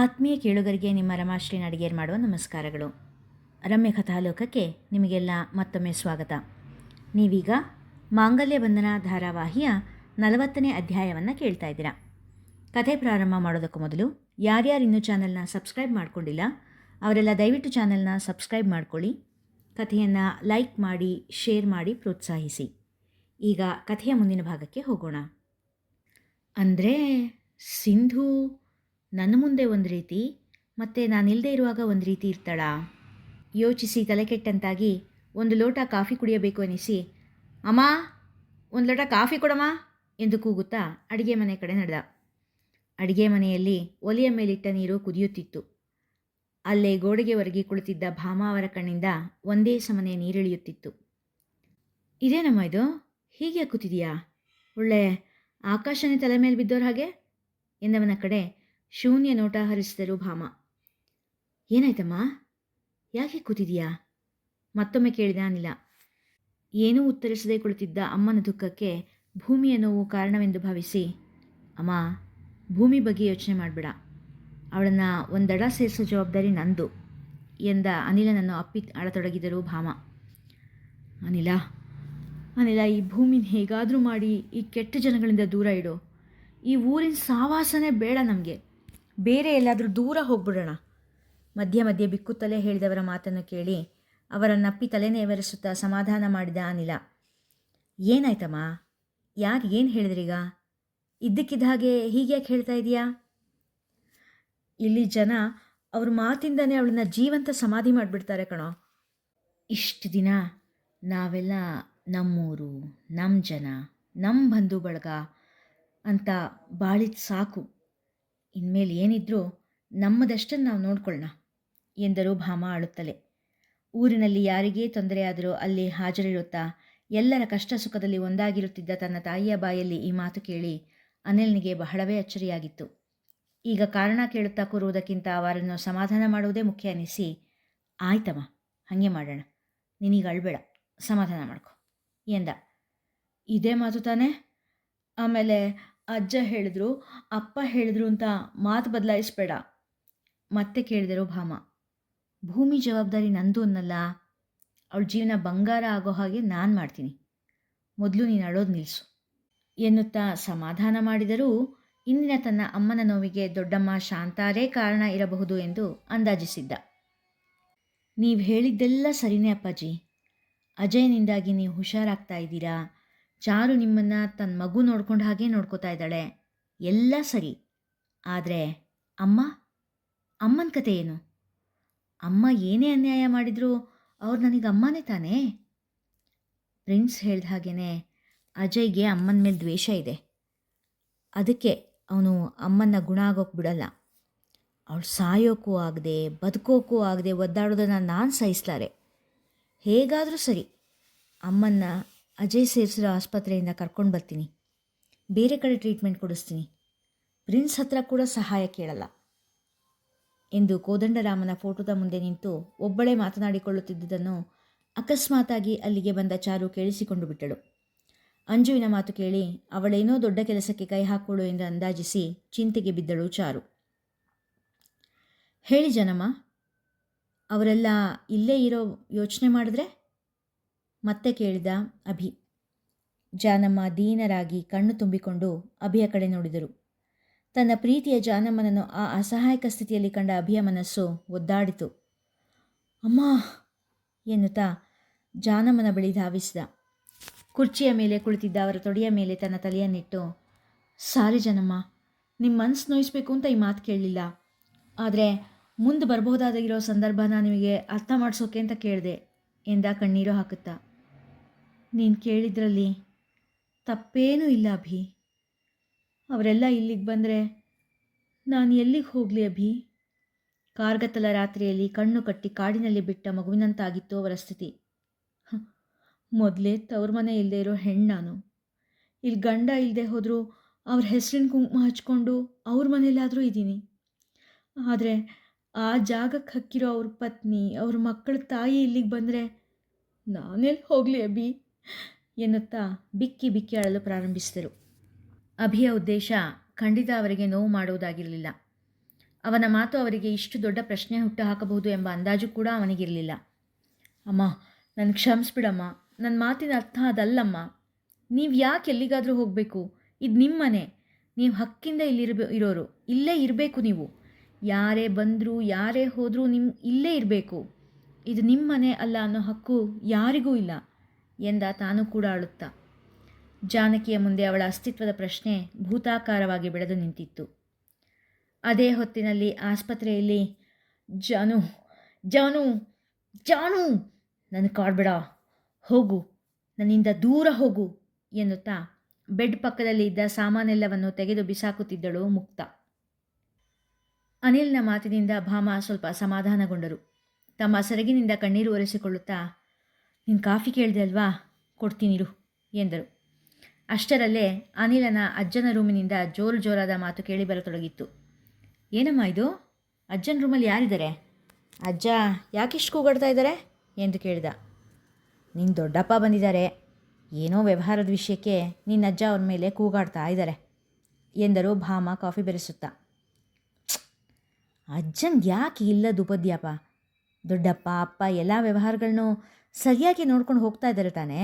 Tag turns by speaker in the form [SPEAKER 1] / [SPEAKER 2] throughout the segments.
[SPEAKER 1] ಆತ್ಮೀಯ ಕೇಳುಗರಿಗೆ ನಿಮ್ಮ ರಮಾಶ್ರೀ ನಡಿಗೇರ್ ಮಾಡುವ ನಮಸ್ಕಾರಗಳು. ರಮ್ಯ ಕಥಾಲೋಕಕ್ಕೆ ನಿಮಗೆಲ್ಲ ಮತ್ತೊಮ್ಮೆ ಸ್ವಾಗತ. ನೀವೀಗ ಮಾಂಗಲ್ಯ ಬಂಧನ ಧಾರಾವಾಹಿಯ ನಲವತ್ತನೇ ಅಧ್ಯಾಯವನ್ನು ಕೇಳ್ತಾ ಇದ್ದೀರಾ. ಕಥೆ ಪ್ರಾರಂಭ ಮಾಡೋದಕ್ಕೂ ಮೊದಲು ಯಾರ್ಯಾರು ಇನ್ನೂ ಚಾನಲ್ನ ಸಬ್ಸ್ಕ್ರೈಬ್ ಮಾಡ್ಕೊಂಡಿಲ್ಲ, ಅವರೆಲ್ಲ ದಯವಿಟ್ಟು ಚಾನಲ್ನ ಸಬ್ಸ್ಕ್ರೈಬ್ ಮಾಡ್ಕೊಳ್ಳಿ, ಕಥೆಯನ್ನು ಲೈಕ್ ಮಾಡಿ, ಶೇರ್ ಮಾಡಿ, ಪ್ರೋತ್ಸಾಹಿಸಿ. ಈಗ ಕಥೆಯ ಮುಂದಿನ ಭಾಗಕ್ಕೆ ಹೋಗೋಣ. ಅಂದರೆ ಸಿಂಧು ನನ್ನ ಮುಂದೆ ಒಂದು ರೀತಿ, ಮತ್ತು ನಾನಿಲ್ಲದೆ ಇರುವಾಗ ಒಂದು ರೀತಿ ಇರ್ತಾಳಾ? ಯೋಚಿಸಿ ತಲೆ ಕೆಟ್ಟಂತಾಗಿ ಒಂದು ಲೋಟ ಕಾಫಿ ಕುಡಿಯಬೇಕು ಅನಿಸಿ, ಅಮ್ಮ, ಒಂದು ಲೋಟ ಕಾಫಿ ಕೊಡಮ್ಮ, ಎಂದು ಕೂಗುತ್ತಾ ಅಡುಗೆ ಮನೆ ಕಡೆ ನಡೆದ. ಅಡುಗೆ ಮನೆಯಲ್ಲಿ ಒಲೆಯ ಮೇಲಿಟ್ಟ ನೀರು ಕುದಿಯುತ್ತಿತ್ತು. ಅಲ್ಲೇ ಗೋಡೆಗೆ ಒರಗಿ ಕುಳಿತಿದ್ದ ಭಾಮಾವರ ಕಣ್ಣಿಂದ ಒಂದೇ ಸಮನೆ ನೀರಿಳಿಯುತ್ತಿತ್ತು. ಇದೇನಮ್ಮ ಇದು? ಹೀಗೆ ಕೂತಿದೆಯಾ? ಒಳ್ಳೆ ಆಕಾಶನೇ ತಲೆ ಮೇಲೆ ಬಿದ್ದೋರ ಹಾಗೆ? ಎಂದವನ ಕಡೆ ಶೂನ್ಯ ನೋಟ ಹರಿಸಿದರು ಭಾಮ. ಏನಾಯ್ತಮ್ಮ? ಯಾಕೆ ಕೂತಿದೀಯಾ? ಮತ್ತೊಮ್ಮೆ ಕೇಳಿದ ಅನಿಲ. ಏನೂ ಉತ್ತರಿಸದೆ ಕುಳಿತಿದ್ದ ಅಮ್ಮನ ದುಃಖಕ್ಕೆ ಭೂಮಿಯ ನೋವು ಕಾರಣವೆಂದು ಭಾವಿಸಿ, ಅಮ್ಮ, ಭೂಮಿ ಬಗ್ಗೆ ಯೋಚನೆ ಮಾಡಬೇಡ. ಅವಳನ್ನು ಒಂದಡ ಸೇರಿಸೋ ಜವಾಬ್ದಾರಿ ನಂದು ಎಂದ ಅನಿಲನನ್ನು ಅಪ್ಪಿ ಅಳತೊಡಗಿದರು ಭಾಮ. ಅನಿಲ ಅನಿಲ, ಈ ಭೂಮಿನ ಹೇಗಾದರೂ ಮಾಡಿ ಈ ಕೆಟ್ಟ ಜನಗಳಿಂದ ದೂರ ಇಡು. ಈ ಊರಿನ ಸಾವಾಸನೆ ಬೇಡ ನಮಗೆ. ಬೇರೆ ಎಲ್ಲಾದರೂ ದೂರ ಹೋಗ್ಬಿಡೋಣ. ಮಧ್ಯೆ ಮಧ್ಯೆ ಬಿಕ್ಕುತ್ತಲೇ ಹೇಳಿದವರ ಮಾತನ್ನು ಕೇಳಿ ಅವರನ್ನಪ್ಪಿ ತಲೆನೇವರಿಸುತ್ತಾ ಸಮಾಧಾನ ಮಾಡಿದ ಅನಿಲ. ಏನಾಯ್ತಮ್ಮ? ಯಾರು ಏನು ಹೇಳಿದ್ರೀಗ? ಇದ್ದಕ್ಕಿದ್ದ ಹಾಗೆ ಹೀಗೆ ಯಾಕೆ ಹೇಳ್ತಾ ಇದೀಯಾ ಇಲ್ಲಿ ಜನ ಅವ್ರ ಮಾತಿಂದನೇ ಅವಳನ್ನ ಜೀವಂತ ಸಮಾಧಿ ಮಾಡಿಬಿಡ್ತಾರೆ ಕಣೋ. ಇಷ್ಟು ದಿನ ನಾವೆಲ್ಲ ನಮ್ಮೂರು ನಮ್ಮ ಜನ ನಮ್ಮ ಬಂಧು ಬಳಗ ಅಂತ ಬಾಳಿದ ಸಾಕು. ಇನ್ಮೇಲೆ ಏನಿದ್ರೂ ನಮ್ಮದಷ್ಟನ್ನು ನಾವು ನೋಡ್ಕೊಳ್ಳೋಣ ಎಂದರು ಭಾಮ ಅಳುತ್ತಲೇ. ಊರಿನಲ್ಲಿ ಯಾರಿಗೇ ತೊಂದರೆಯಾದರೂ ಅಲ್ಲಿ ಹಾಜರಿರುತ್ತಾ ಎಲ್ಲರ ಕಷ್ಟ ಸುಖದಲ್ಲಿ ಒಂದಾಗಿರುತ್ತಿದ್ದ ತನ್ನ ತಾಯಿಯ ಬಾಯಲ್ಲಿ ಈ ಮಾತು ಕೇಳಿ ಅನಿಲ್ನಿಗೆ ಬಹಳವೇ ಅಚ್ಚರಿಯಾಗಿತ್ತು. ಈಗ ಕಾರಣ ಕೇಳುತ್ತಾ ಕೂರುವುದಕ್ಕಿಂತ ಅವರನ್ನು ಸಮಾಧಾನ ಮಾಡುವುದೇ ಮುಖ್ಯ ಅನಿಸಿ ಆಯ್ತಮ್ಮ, ಹಾಗೆ ಮಾಡೋಣ, ನಿನಗೆ ಅಳ್ಬೇಡ, ಸಮಾಧಾನ ಮಾಡ್ಕೊ, ಎಂದ. ಇದೇ ಮಾತು ತಾನೇ? ಆಮೇಲೆ ಅಜ್ಜ ಹೇಳಿದ್ರು, ಅಪ್ಪ ಹೇಳಿದ್ರು ಅಂತ ಮಾತು ಬದಲಾಯಿಸ್ಬೇಡ. ಮತ್ತೆ ಕೇಳಿದರು ಭಾಮ, ಭೂಮಿ ಜವಾಬ್ದಾರಿ ನಂದು ಅನ್ನಲ್ಲ, ಅವಳ ಜೀವನ ಬಂಗಾರ ಆಗೋ ಹಾಗೆ ನಾನು ಮಾಡ್ತೀನಿ. ಮೊದಲು ನೀನು ಅಳೋದು ನಿಲ್ಲಿಸು ಎನ್ನುತ್ತಾ ಸಮಾಧಾನ ಮಾಡಿದರೂ, ಇಂದಿನ ತನ್ನ ಅಮ್ಮನ ನೋವಿಗೆ ದೊಡ್ಡಮ್ಮ ಶಾಂತಾರೇ ಕಾರಣ ಇರಬಹುದು ಎಂದು ಅಂದಾಜಿಸಿದ್ದ. ನೀವು ಹೇಳಿದ್ದೆಲ್ಲ ಸರಿನೇ ಅಪ್ಪಾಜಿ. ಅಜಯ್ನಿಂದಾಗಿ ನೀವು ಹುಷಾರಾಗ್ತಾ ಇದ್ದೀರಾ? ಚಾರು ನಿಮ್ಮನ್ನು ತನ್ನ ಮಗು ನೋಡ್ಕೊಂಡು ಹಾಗೆ ನೋಡ್ಕೋತಾ ಇದ್ದಾಳೆ. ಎಲ್ಲ ಸರಿ. ಆದರೆ ಅಮ್ಮ, ಅಮ್ಮನ ಕತೆ ಏನು? ಅಮ್ಮ ಏನೇ ಅನ್ಯಾಯ ಮಾಡಿದರೂ ಅವ್ರು ನನಗೆ ಅಮ್ಮನೇ ತಾನೇ? ಪ್ರಿನ್ಸ್ ಹೇಳ್ದ ಹಾಗೇ ಅಜಯ್ಗೆ ಅಮ್ಮನ ಮೇಲೆ ದ್ವೇಷ ಇದೆ. ಅದಕ್ಕೆ ಅವನು ಅಮ್ಮನ್ನ ಗುಣ ಆಗೋಕೆ ಬಿಡಲ್ಲ. ಅವಳು ಸಾಯೋಕ್ಕೂ ಆಗದೆ ಬದುಕೋಕ್ಕೂ ಆಗದೆ ಒದ್ದಾಡೋದನ್ನು ನಾನು ಸಹಿಸ್ತಾರೆ ಹೇಗಾದರೂ ಸರಿ, ಅಮ್ಮನ್ನ ಅಜಯ್ ಸೇರಿಸಿರೋ ಆಸ್ಪತ್ರೆಯಿಂದ ಕರ್ಕೊಂಡು ಬರ್ತೀನಿ. ಬೇರೆ ಕಡೆ ಟ್ರೀಟ್ಮೆಂಟ್ ಕೊಡಿಸ್ತೀನಿ. ಪ್ರಿನ್ಸ್ ಹತ್ರ ಕೂಡ ಸಹಾಯ ಕೇಳಲ್ಲ. ಎಂದು ಕೋದಂಡರಾಮನ ಫೋಟೋದ ಮುಂದೆ ನಿಂತು ಒಬ್ಬಳೇ ಮಾತನಾಡಿಕೊಳ್ಳುತ್ತಿದ್ದುದನ್ನು ಅಕಸ್ಮಾತಾಗಿ ಅಲ್ಲಿಗೆ ಬಂದ ಚಾರು ಕೇಳಿಸಿಕೊಂಡು ಬಿಟ್ಟಳು. ಅಂಜುವಿನ ಮಾತು ಕೇಳಿ ಅವಳೇನೋ ದೊಡ್ಡ ಕೆಲಸಕ್ಕೆ ಕೈ ಹಾಕೋಳು ಎಂದು ಅಂದಾಜಿಸಿ ಚಿಂತೆಗೆ ಬಿದ್ದಳು ಚಾರು. ಹೇಳಿ ಜನಮ್ಮ, ಅವರೆಲ್ಲ ಇಲ್ಲೇ ಇರೋ ಯೋಚನೆ ಮಾಡಿದ್ರೆ? ಮತ್ತೆ ಕೇಳಿದ ಅಭಿ. ಜಾನಮ್ಮ ದೀನರಾಗಿ ಕಣ್ಣು ತುಂಬಿಕೊಂಡು ಅಭಿಯ ಕಡೆ ನೋಡಿದರು. ತನ್ನ ಪ್ರೀತಿಯ ಜಾನಮ್ಮನನ್ನು ಆ ಅಸಹಾಯಕ ಸ್ಥಿತಿಯಲ್ಲಿ ಕಂಡ ಅಭಿಯ ಮನಸ್ಸು ಒದ್ದಾಡಿತು. ಅಮ್ಮ! ಎನ್ನುತ್ತಾ ಜಾನಮ್ಮನ ಬಳಿ ಧಾವಿಸಿದ. ಕುರ್ಚಿಯ ಮೇಲೆ ಕುಳಿತಿದ್ದ ಅವರ ತೊಡೆಯ ಮೇಲೆ ತನ್ನ ತಲೆಯನ್ನಿಟ್ಟು, ಸಾರಿ ಜನಮ್ಮ ನಿಮ್ಮ ಮನಸ್ಸು ನೋಯಿಸ್ಬೇಕು ಅಂತ ಈ ಮಾತು ಕೇಳಲಿಲ್ಲ ಆದರೆ ಮುಂದೆ ಬರಬಹುದಾಗಿರೋ ಸಂದರ್ಭನ ನಿಮಗೆ ಅರ್ಥ ಮಾಡಿಸೋಕೆ ಅಂತ ಕೇಳಿದೆ, ಎಂದ ಕಣ್ಣೀರು ಹಾಕುತ್ತಾ. ನೀನು ಕೇಳಿದ್ರಲ್ಲಿ ತಪ್ಪೇನೂ ಇಲ್ಲ ಅಭಿ. ಅವರೆಲ್ಲ ಇಲ್ಲಿಗೆ ಬಂದರೆ ನಾನು ಎಲ್ಲಿಗೆ ಹೋಗಲಿ ಅಭಿ? ಕಾರ್ಗತಲ ರಾತ್ರಿಯಲ್ಲಿ ಕಣ್ಣು ಕಟ್ಟಿ ಕಾಡಿನಲ್ಲಿ ಬಿಟ್ಟ ಮಗುವಿನಂತಾಗಿತ್ತು ಅವರ ಸ್ಥಿತಿ. ಮೊದಲೇ ತವ್ರ ಮನೆ ಇಲ್ಲದೆ ಇರೋ ಹೆಣ್ಣು ನಾನು. ಇಲ್ಲಿ ಗಂಡ ಇಲ್ಲದೆ ಹೋದರೂ ಅವ್ರ ಹೆಸರಿನ ಕುಂಕುಮ ಹಚ್ಕೊಂಡು ಅವ್ರ ಮನೆಯಲ್ಲಾದರೂ ಇದ್ದೀನಿ ಆದರೆ ಆ ಜಾಗಕ್ಕೆ ಹಕ್ಕಿರೋ ಅವ್ರ ಪತ್ನಿ, ಅವ್ರ ಮಕ್ಕಳ ತಾಯಿ ಇಲ್ಲಿಗೆ ಬಂದರೆ ನಾನೆಲ್ಲಿ ಹೋಗಲಿ ಅಭಿ? ಎನ್ನುತ್ತಾ ಬಿಕ್ಕಿ ಬಿಕ್ಕಿ ಅಳಲು ಪ್ರಾರಂಭಿಸಿದರು. ಅಭಿಯ ಉದ್ದೇಶ, ಖಂಡಿತ ಅವರಿಗೆ ನೋವು ಮಾಡುವುದಾಗಿರಲಿಲ್ಲ. ಅವನ ಮಾತು ಅವರಿಗೆ ಇಷ್ಟು ದೊಡ್ಡ ಪ್ರಶ್ನೆ ಹುಟ್ಟು ಹಾಕಬಹುದು ಎಂಬ ಅಂದಾಜು ಕೂಡ ಅವನಿಗಿರಲಿಲ್ಲ. ಅಮ್ಮ, ನನ್ನ ಕ್ಷಮಿಸ್ಬಿಡಮ್ಮ ನನ್ನ ಮಾತಿನ ಅರ್ಥ ಅದಲ್ಲಮ್ಮ. ನೀವು ಯಾಕೆ ಎಲ್ಲಿಗಾದರೂ ಹೋಗಬೇಕು? ಇದು ನಿಮ್ಮನೆ. ನೀವು ಹಕ್ಕಿಂದ ಇಲ್ಲಿರ್ಬ ಇರೋರು. ಇಲ್ಲೇ ಇರಬೇಕು ನೀವು. ಯಾರೇ ಬಂದರೂ, ಯಾರೇ ಹೋದರೂ ನಿಮ್ಮ ಇಲ್ಲೇ ಇರಬೇಕು. ಇದು ನಿಮ್ಮನೆ ಅಲ್ಲ ಅನ್ನೋ ಹಕ್ಕು ಯಾರಿಗೂ ಇಲ್ಲ. ಎಂದ ತಾನು ಕೂಡ ಅಳುತ್ತಾ. ಜಾನಕಿಯ ಮುಂದೆ ಅವಳ ಅಸ್ತಿತ್ವದ ಪ್ರಶ್ನೆ ಭೂತಾಕಾರವಾಗಿ ಬೆಳೆದು ನಿಂತಿತ್ತು. ಅದೇ ಹೊತ್ತಿನಲ್ಲಿ ಆಸ್ಪತ್ರೆಯಲ್ಲಿ, ಜಾನು ಜಾನು ಜಾನು, ನನ್ನ ಕಾಡ್ಬೇಡ, ಹೋಗು, ನನ್ನಿಂದ ದೂರ ಹೋಗು, ಎನ್ನುತ್ತಾ ಬೆಡ್ ಪಕ್ಕದಲ್ಲಿ ಇದ್ದ ಸಾಮಾನೆಲ್ಲವನ್ನು ತೆಗೆದು ಬಿಸಾಕುತ್ತಿದ್ದಳು ಮುಕ್ತ. ಅನಿಲ್ನ ಮಾತಿನಿಂದ ಭಾಮ ಸ್ವಲ್ಪ ಸಮಾಧಾನಗೊಂಡರು. ತಮ್ಮ ಸೆರಗಿನಿಂದ ಕಣ್ಣೀರು ಒರೆಸಿಕೊಳ್ಳುತ್ತಾ ನೀನು ಕಾಫಿ ಕೇಳಿದೆ ಅಲ್ವಾ? ಕೊಡ್ತೀನಿರು ಎಂದರು. ಅಷ್ಟರಲ್ಲೇ ಅನಿಲನ ಅಜ್ಜನ ರೂಮಿನಿಂದ ಜೋರು ಜೋರಾದ ಮಾತು ಕೇಳಿ ಬರತೊಡಗಿತ್ತು. ಏನಮ್ಮ ಇದು? ಅಜ್ಜನ ರೂಮಲ್ಲಿ ಯಾರಿದ್ದಾರೆ? ಅಜ್ಜ ಯಾಕಿಷ್ಟು ಕೂಗಾಡ್ತಾ ಇದ್ದಾರೆ ಎಂದು ಕೇಳಿದ. ನಿನ್ನ ದೊಡ್ಡಪ್ಪ ಬಂದಿದ್ದಾರೆ ಏನೋ ವ್ಯವಹಾರದ ವಿಷಯಕ್ಕೆ ನಿನ್ನ ಅಜ್ಜ ಅವ್ರ ಮೇಲೆ ಕೂಗಾಡ್ತಾ ಇದ್ದಾರೆ ಎಂದರು ಭಾಮ ಕಾಫಿ ಬೆರೆಸುತ್ತಾ. ಅಜ್ಜಂಗೆ ಯಾಕೆ ಇಲ್ಲದ ಉಪದ್ಯಾಪ? ದೊಡ್ಡಪ್ಪ, ಅಪ್ಪ, ಎಲ್ಲ ವ್ಯವಹಾರಗಳನ್ನು ಸರಿಯಾಗಿ ನೋಡ್ಕೊಂಡು ಹೋಗ್ತಾ ಇದ್ದಾರೆ ತಾನೇ?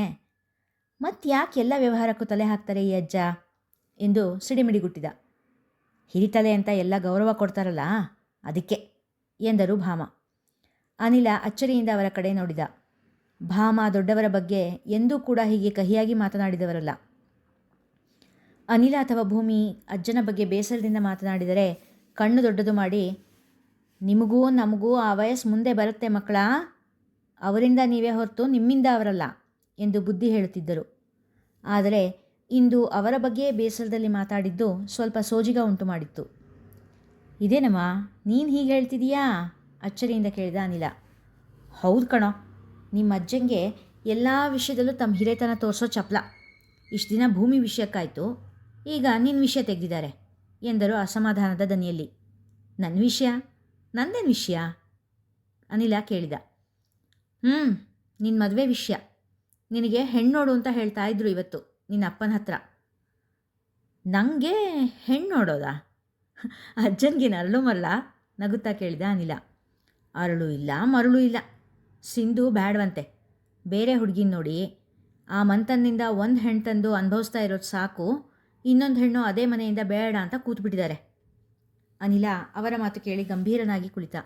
[SPEAKER 1] ಯಾಕೆ ಎಲ್ಲ ವ್ಯವಹಾರಕ್ಕೂ ತಲೆ ಹಾಕ್ತಾರೆ ಈ ಅಜ್ಜ ಎಂದು ಸಿಡಿಮಿಡಿಗುಟ್ಟಿದ. ಹಿರಿತಲೆ ಅಂತ ಎಲ್ಲ ಗೌರವ ಕೊಡ್ತಾರಲ್ಲ, ಅದಕ್ಕೆ ಎಂದರು ಭಾಮ. ಅನಿಲ ಅಚ್ಚರಿಯಿಂದ ಅವರ ಕಡೆ ನೋಡಿದ. ಭಾಮ ದೊಡ್ಡವರ ಬಗ್ಗೆ ಎಂದೂ ಕೂಡ ಹೀಗೆ ಕಹಿಯಾಗಿ ಮಾತನಾಡಿದವರಲ್ಲ. ಅನಿಲ ಅಥವಾ ಭೂಮಿ ಅಜ್ಜನ ಬಗ್ಗೆ ಬೇಸರದಿಂದ ಮಾತನಾಡಿದರೆ ಕಣ್ಣು ದೊಡ್ಡದು ಮಾಡಿ, ನಿಮಗೂ ನಮಗೂ ಆ ವಯಸ್ಸು ಮುಂದೆ ಬರುತ್ತೆ ಮಕ್ಕಳ? ಅವರಿಂದ ನೀವೇ ಹೊರತು ನಿಮ್ಮಿಂದ ಅವರಲ್ಲ ಎಂದು ಬುದ್ಧಿ ಹೇಳುತ್ತಿದ್ದರು. ಆದರೆ ಇಂದು ಅವರ ಬಗ್ಗೆ ಬೇಸರದಲ್ಲಿ ಮಾತಾಡಿದ್ದು ಸ್ವಲ್ಪ ಸೋಜಿಗ ಉಂಟು ಮಾಡಿತ್ತು. ಇದೇನಮ್ಮ, ನೀನು ಹೀಗೆ ಹೇಳ್ತಿದೀಯಾ? ಅಚ್ಚರಿಯಿಂದ ಕೇಳಿದ ಅನಿಲ. ಹೌದು ಕಣೋ, ನಿಮ್ಮ ಅಜ್ಜಂಗೆ ಎಲ್ಲ ವಿಷಯದಲ್ಲೂ ತಮ್ಮ ಹಿರೇತನ ತೋರಿಸೋ ಚಪಲ. ಇಷ್ಟು ದಿನ ಭೂಮಿ ವಿಷಯಕ್ಕಾಯಿತು, ಈಗ ನಿನ್ನ ವಿಷಯ ತೆಗೆದಿದ್ದಾರೆ ಎಂದರು ಅಸಮಾಧಾನದ ದನಿಯಲ್ಲಿ. ನನ್ನ ವಿಷಯ? ನಂದೇನು ವಿಷಯ? ಅನಿಲ ಕೇಳಿದ. ಹ್ಞೂ ನಿನ್ನ ಮದುವೆ ವಿಷಯ. ನಿನಗೆ ಹೆಣ್ಣು ನೋಡು ಅಂತ ಹೇಳ್ತಾ ಇದ್ರು ಇವತ್ತು, ನಿನ್ನ ಅಪ್ಪನ ಹತ್ರ. ನನಗೆ ಹೆಣ್ಣು ನೋಡೋದಾ ಅಜ್ಜನಿಗೆ ನರಳು ಮರಳ ನಗುತ್ತಾ ಕೇಳಿದ ಅನಿಲ. ಅರಳು ಇಲ್ಲ, ಮರಳು ಇಲ್ಲ. ಸಿಂಧು ಬ್ಯಾಡವಂತೆ. ಬೇರೆ ಹುಡುಗಿನ ನೋಡಿ. ಆ ಮಂತನ್ನಿಂದ ಒಂದು ಹೆಣ್ಣು ತಂದು ಅನುಭವಿಸ್ತಾ ಇರೋದು ಸಾಕು. ಇನ್ನೊಂದು ಹೆಣ್ಣು ಅದೇ ಮನೆಯಿಂದ ಬೇಡ ಅಂತ ಕೂತ್ಬಿಟ್ಟಿದ್ದಾರೆ. ಅನಿಲ ಅವರ ಮಾತು ಕೇಳಿ ಗಂಭೀರನಾಗಿ ಕುಳಿತ.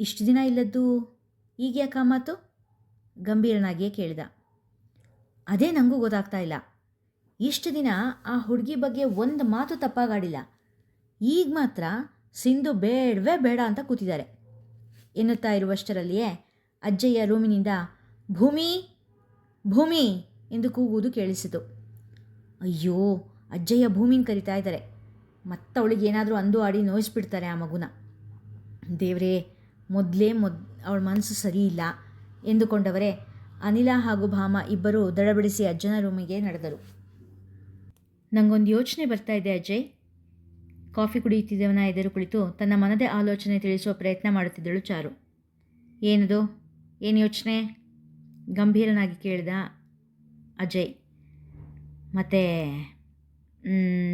[SPEAKER 1] ಇಷ್ಟು ದಿನ ಇಲ್ಲದ್ದು? ಈಗ ಯಾಕ ಮಾತು? ಗಂಭೀರನಾಗಿಯೇ ಕೇಳಿದ. ಅದೇ ನನಗೂ ಗೊತ್ತಾಗ್ತಾ ಇಲ್ಲ. ಇಷ್ಟು ದಿನ ಆ ಹುಡುಗಿ ಬಗ್ಗೆ ಒಂದು ಮಾತು ತಪ್ಪಾಗಾಡಿಲ್ಲ. ಈಗ ಮಾತ್ರ ಸಿಂಧು ಬೇಡವೇ ಬೇಡ ಅಂತ ಕೂತಿದ್ದಾರೆ. ಎನ್ನುತ್ತಾ ಇರುವಷ್ಟರಲ್ಲಿಯೇ ಅಜ್ಜಯ್ಯ ರೂಮಿನಿಂದ, ಭೂಮಿ ಭೂಮಿ ಎಂದು ಕೂಗುವುದು ಕೇಳಿಸಿತು. ಅಯ್ಯೋ, ಅಜ್ಜಯ್ಯ ಭೂಮಿನ ಕರಿತಾ ಇದ್ದಾರೆ. ಮತ್ತವಳಿಗೆ ಏನಾದರೂ ಅಂದು ಆಡಿ ನೋಯಿಸ್ಬಿಡ್ತಾರೆ ಆ ಮಗುನ. ದೇವರೇ ಮೊದಲೇ ಮೊದ್, ಅವಳ ಮನಸ್ಸು ಇಲ್ಲ ಎಂದುಕೊಂಡವರೇ, ಅನಿಲ ಹಾಗೂ ಭಾಮ ಇಬ್ಬರೂ ದಡಬಡಿಸಿ ಅಜ್ಜನ ರೂಮಿಗೆ ನಡೆದರು. ನನಗೊಂದು ಯೋಚನೆ ಬರ್ತಾ ಇದೆ ಅಜಯ್. ಕಾಫಿ ಕುಡಿಯುತ್ತಿದ್ದವನ ಎದುರು ಕುಳಿತು ತನ್ನ ಮನದೇ ಆಲೋಚನೆ ತಿಳಿಸುವ ಪ್ರಯತ್ನ ಮಾಡುತ್ತಿದ್ದಳು ಚಾರು. ಏನದು? ಏನು ಯೋಚನೆ? ಗಂಭೀರನಾಗಿ ಕೇಳಿದ ಅಜಯ್. ಮತ್ತು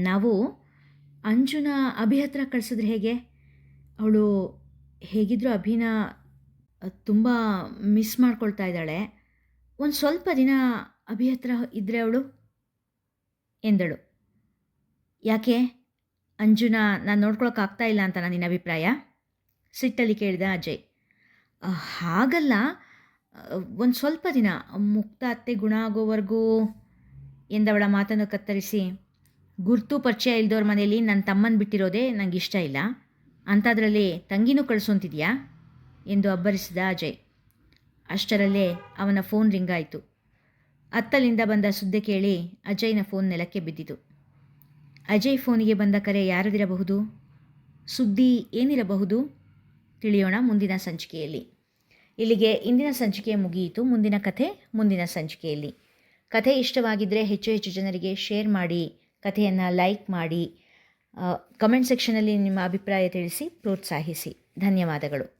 [SPEAKER 1] ನಾವು ಅಂಜುನ ಅಭಿ ಹತ್ರ ಕಳಿಸಿದ್ರೆ ಹೇಗೆ? ಅವಳು ಹೇಗಿದ್ದರೂ ಅಭಿನ ತುಂಬ ಮಿಸ್ ಮಾಡ್ಕೊಳ್ತಾ ಇದ್ದಾಳೆ. ಒಂದು ಸ್ವಲ್ಪ ದಿನ ಅಭಿ ಹತ್ರ ಇದ್ದರೆ ಅವಳು? ಎಂದಳು. ಯಾಕೆ? ಅಂಜುನ, ನಾನು ನೋಡ್ಕೊಳಕ್ಕಾಗ್ತಾ ಇಲ್ಲ ಅಂತ ನಿನ್ನ ಅಭಿಪ್ರಾಯ? ಸಿಟ್ಟಲ್ಲಿ ಕೇಳಿದ ಅಜಯ್. ಹಾಗಲ್ಲ. ಒಂದು ಸ್ವಲ್ಪ ದಿನ. ಮುಕ್ತ ಅತ್ತೆ ಗುಣ ಆಗೋವರೆಗೂ ಎಂದವಳ ಮಾತನ್ನು ಕತ್ತರಿಸಿ, ಗುರ್ತು ಪರಿಚಯ ಇಲ್ದವ್ರ ಮನೆಯಲ್ಲಿ ನನ್ನ ತಮ್ಮನ ಬಿಟ್ಟಿರೋದೇ ನನಗೆ ಇಷ್ಟ ಇಲ್ಲ. ಅಂಥದ್ರಲ್ಲಿ ತಂಗಿನೂ ಕಳಿಸೋಂತಿದ್ಯಾ? ಎಂದು ಅಬ್ಬರಿಸಿದ ಅಜಯ್. ಅಷ್ಟರಲ್ಲೇ ಅವನ ಫೋನ್ ರಿಂಗಾಯಿತು ಅತ್ತಲಿಂದ ಬಂದ ಸುದ್ದಿ ಕೇಳಿ ಅಜಯ್ನ ಫೋನ್ ನೆಲಕ್ಕೆ ಬಿದ್ದಿತು. ಅಜಯ್ ಫೋನಿಗೆ ಬಂದ ಕರೆ ಯಾರದಿರಬಹುದು? ಸುದ್ದಿ ಏನಿರಬಹುದು? ತಿಳಿಯೋಣ ಮುಂದಿನ ಸಂಚಿಕೆಯಲ್ಲಿ. ಇಲ್ಲಿಗೆ ಇಂದಿನ ಸಂಚಿಕೆ ಮುಗಿಯಿತು. ಮುಂದಿನ ಕಥೆ ಮುಂದಿನ ಸಂಚಿಕೆಯಲ್ಲಿ. ಕಥೆ ಇಷ್ಟವಾಗಿದ್ದರೆ ಹೆಚ್ಚು ಹೆಚ್ಚು ಜನರಿಗೆ ಶೇರ್ ಮಾಡಿ, ಕಥೆಯನ್ನು ಲೈಕ್ ಮಾಡಿ ಕಮೆಂಟ್ ಸೆಕ್ಷನಲ್ಲಿ ನಿಮ್ಮ ಅಭಿಪ್ರಾಯ ತಿಳಿಸಿ ಪ್ರೋತ್ಸಾಹಿಸಿ. ಧನ್ಯವಾದಗಳು.